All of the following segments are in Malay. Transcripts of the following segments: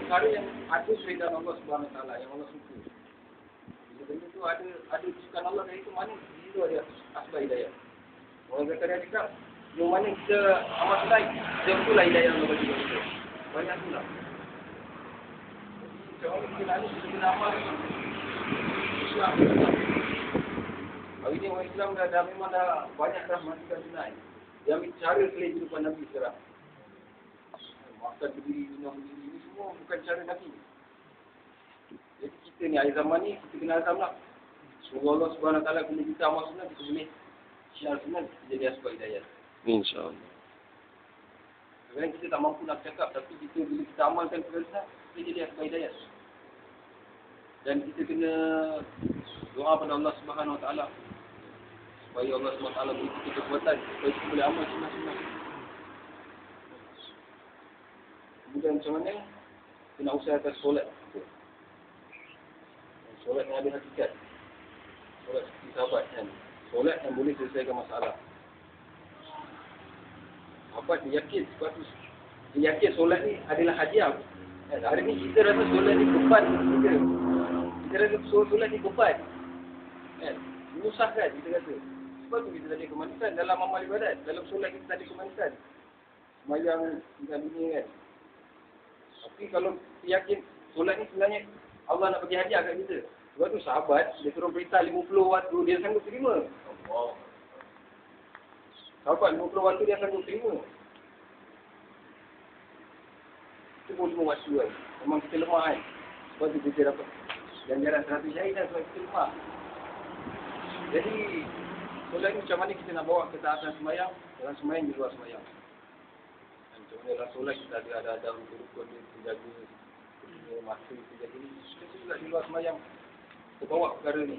perkara yang ada syaitan Allah Subhanahu Wa Taala yang Allah suka. Bila benda tu ada ada sukan Allah dari itu mana itu ada asbab hidayah. Orang kata dia cakap yang mana kita amat baik, dia betul lah hidayah Allah bagi kita. Banyak tu lah. Hari ni orang Islam dah, dah memang dah banyak dah matikan tunai. Dia ambil cara kehidupan Nabi sekarang. Makan berdiri, minum berdiri, ini semua bukan cara Nabi. Jadi kita ni akhir zaman ni, kita kena azam lah. Semoga Allah SWT bila kita amal sunnah, kita boleh syiar sunnah, kita jadi asbab hidayah. InsyaAllah. Kadang kita tak mampu nak cakap, tapi kita bila kita amalkan perkara sunnah, kita jadi asbab hidayah. Dan kita kena doa pada Allah Subhanahu Wa Taala supaya Allah Subhanahu Wa Taala beri kita kekuatan supaya kita boleh amal sunnah-sunnah. Kemudian macam mana? Kita nak usahakan solat. Solat yang ada hakikat. Solat seperti sahabat kan. Solat yang boleh selesaikan masalah. Sahabat dia yakin sebab tu dia yakin solat ni adalah hadiah. Kan? Hari ni kita rasa solat ni beban kita. Kita rasa solat ni beban. Kan? Menyusahkan kita rasa. Sebab tu kita tak ada kemanisan dalam amal ibadat. Dalam solat kita tak ada kemanisan. Semayang tinggal dunia kan. Tapi kalau yakin solat ni sebenarnya Allah nak bagi hadiah kat kita. Sebab tu sahabat, dia suruh perintah 50 waktu, dia sanggup terima. Sahabat 50 waktu dia sanggup terima. Itu pun lima waktu kan. Memang kita lemah kan. Sebab tu kita dapat ganjaran 100 jahit kan sebab kita lemah. Jadi, solat ni macam mana kita nak bawa ke taatan semayang, dalam semayang di luar semayang. Dalam solat kita ada ada ada rukun-rukun dia, kita jaga punya masa, kita jaga ni. Kita juga di luar semayang, kita bawa perkara ni.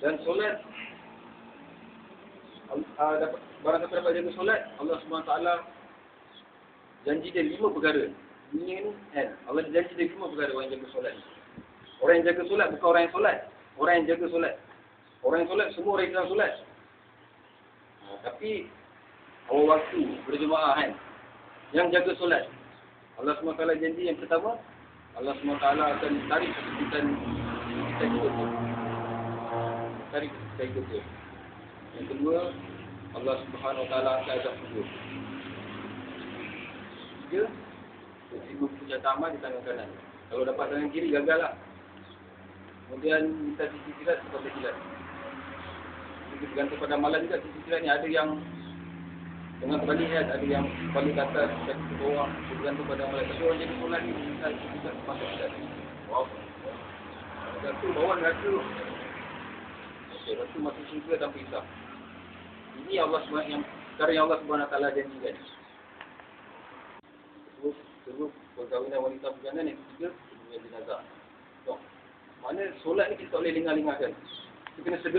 Dan solat, uh, dapat, barang siapa dapat jaga solat, Allah SWT janji dia lima perkara. Dunia ni, kan, Allah janji dia lima perkara orang yang jaga solat ni. Orang yang jaga solat bukan orang yang solat. Orang yang jaga solat. Orang yang solat, semua orang yang solat. Tapi, awal waktu berjemaah kan. Yang jaga solat. Allah SWT janji yang pertama, Allah SWT akan tarik kesulitan kita tu. Tarik kita kita tu. Yang kedua, Allah Taala akan ajak sujud. Tiga, sibuk senjata amal di tangan kanan. Kalau dapat tangan kiri, gagal lah. Kemudian minta sisi silat kepada silat. Jadi bergantung pada amalan juga silat ni ada yang dengan kebalikan, ada yang atas, ada ke bawah, bergantung pada amalan. Tapi orang jadi solat ni silat masuk silat. Wow. Dan tu bawah neraka. Okey, lepas tu masuk syurga tanpa hisap. Ini Allah SWT yang cara yang Allah SWT janjikan. Terus, terus perkahwinan wanita berjana yang ketiga, dunia jenazah. So, mana solat ni kita boleh lengah-lengahkan. Kita kena segera